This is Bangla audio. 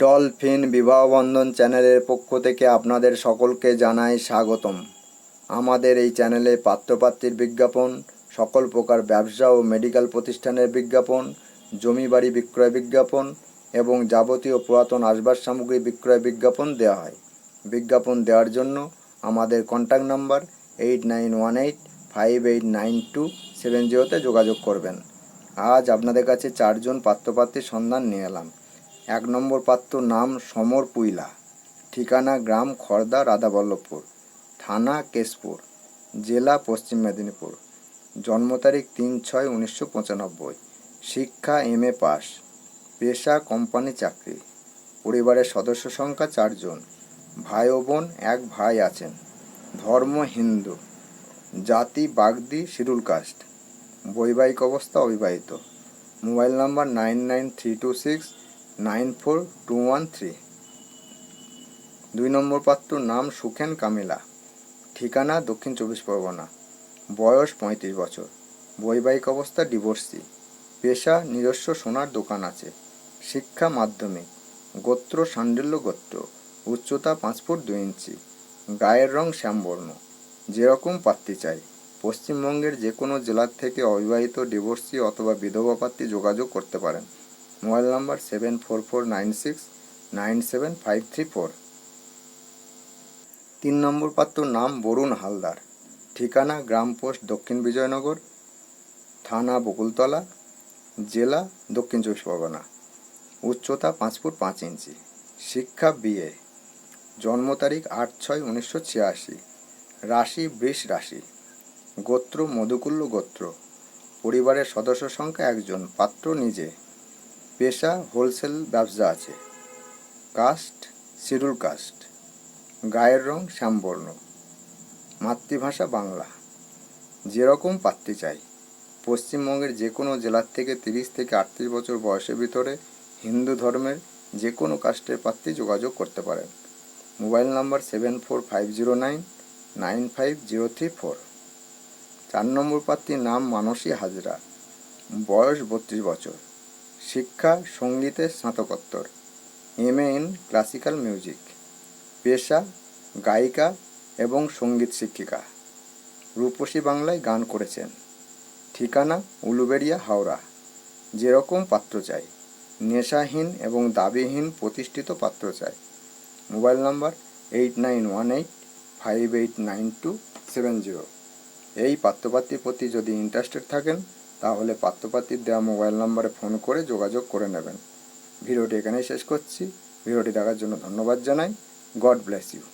ডলফিন বিবাহবন্ধন চ্যানেলের পক্ষ থেকে আপনাদের সকলকে জানাই স্বাগতম। আমাদের এই চ্যানেলে পাত্রপাত্রীর বিজ্ঞাপন, সকল প্রকার ব্যবসা ও মেডিকেল প্রতিষ্ঠানের বিজ্ঞাপন, জমি বাড়ি বিক্রয় বিজ্ঞাপন এবং যাবতীয় পুরাতন আসবাস সামগ্রী বিক্রয় বিজ্ঞাপন দেওয়া হয়। বিজ্ঞাপন দেওয়ার জন্য আমাদের contact number eight nine one eight five eight nine two seven জিরোতে যোগাযোগ করবেন। আজ আপনাদের কাছে চারজন পাত্রপাত্রীর সন্ধান নিয়ে এলাম। এক নম্বর পাত্র নাম সমর পুইলা। ঠিকানা গ্রাম খর্দা রাধাবল্লভপুর। থানা কেশপুর। জেলা পশ্চিম মেদিনীপুর। জন্ম তারিখ তিন ছয় উনিশশো পঁচানব্বই। শিক্ষা এম এ পাস। পেশা কোম্পানি চাকরি। পরিবারের সদস্য সংখ্যা চারজন ভাই ও বোন, এক ভাই আছেন। ধর্ম হিন্দু। জাতি বাগদি শিডুল কাস্ট। বৈবাহিক অবস্থা অবিবাহিত। Mobile number nine nine three two six nine four two one three. দুই নম্বর পাত্র নাম সুখেন কামিলা। ঠিকানা দক্ষিণ চব্বিশ পরগনা। বয়স পঁয়ত্রিশ বছর। বৈবাহিক অবস্থা ডিভোর্সি। পেশা নিজস্ব সোনার দোকান আছে। শিক্ষা মাধ্যমিক। গোত্র সান্ডিল্য গোত্র। উচ্চতা পাঁচ ফুট দুই ইঞ্চি। গায়ের রং শ্যামবর্ণ। যেরকম পাত্রী চাই। পশ্চিমবঙ্গের যে কোনো জেলার থেকে অবিবাহিত ডিভোর্সি অথবা বিধবা পাত্রী যোগাযোগ করতে পারেন। Mobile number seven four four nine six nine seven five three four তিন নম্বর পাত্র নাম বরুণ হালদার। ঠিকানা গ্রাম পোস্ট দক্ষিণ বিজয়নগর। থানা বকুলতলা। জেলা দক্ষিণ চব্বিশ পরগনা। উচ্চতা পাঁচ ফুট পাঁচ ইঞ্চি। শিক্ষা বিএ জন্ম তারিখ আট ছয় উনিশশো ছিয়াশি। রাশি বৃষ রাশি। গোত্র মধুকুল্ল গোত্র। পরিবারের সদস্য সংখ্যা একজন, পাত্র নিজে। পেশা, হোলসেল ব্যবসা আছে। Caste, schedule caste. গায়ের রং শ্যামবর্ণ মাতৃভাষা বাংলা। যেরকম পাত্রী চাই। পশ্চিমবঙ্গের যে কোনো জেলার থেকে তিরিশ থেকে আটত্রিশ বছর বয়সের ভিতরে হিন্দু ধর্মের যে কোনো কাস্টের পাত্রী যোগাযোগ করতে পারেন। Mobile number seven four five zero nine nine five zero three four. চার নম্বর পাত্রীর নাম মানসী হাজরা। বয়স বত্রিশ বছর। শিক্ষা, সঙ্গীতে স্নাতকোত্তর M A in classical music, পেশা, গায়িকা এবং সংগীত শিক্ষিকা। রূপসী বাংলায় গান করেছেন। ঠিকানা, উলুবেড়িয়া, হাওড়া। যেরকম পাত্র চাই। নেশাহীন এবং দাবিহীন প্রতিষ্ঠিত পাত্র চাই। Mobile number eight nine one eight five eight nine two seven zero. এই পাত্রপাত্রীর প্রতি যদি ইন্টারেস্টেড থাকেন তাহলে পাত্রপাতির দেওয়া মোবাইল নাম্বারে ফোন করে যোগাযোগ করে নেবেন। ভিডিওটি এখানেই শেষ করছি। ভিডিওটি দেখার জন্য ধন্যবাদ জানাই। God bless you.